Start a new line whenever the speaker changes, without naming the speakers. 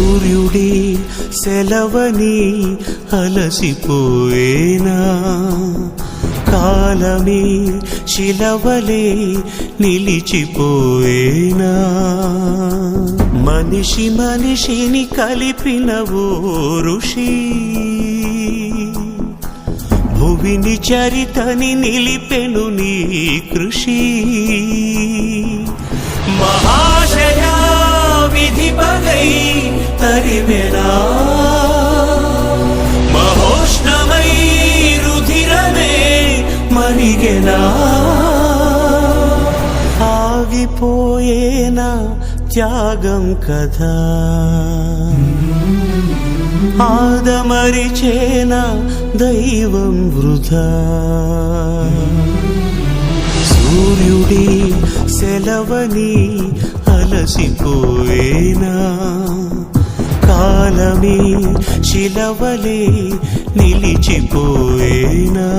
సూర్యుడి సెలవని అలసిపోయేనా? కాలమే శిలవలే నిలిచిపోయేనా? మనిషి మనిషిని కలిపిన ఓ ఋషి భువిని చరితని నిలిపెను నీ కృషి. మరిగెనా ఆగిపోయేనా త్యాగం కదా ఆదమరిచేన దైవం వృధా? సూర్యుడి సెలవని అలసిపోయేనా? కాలమే శిలవలే నిలిచిపోయేనా?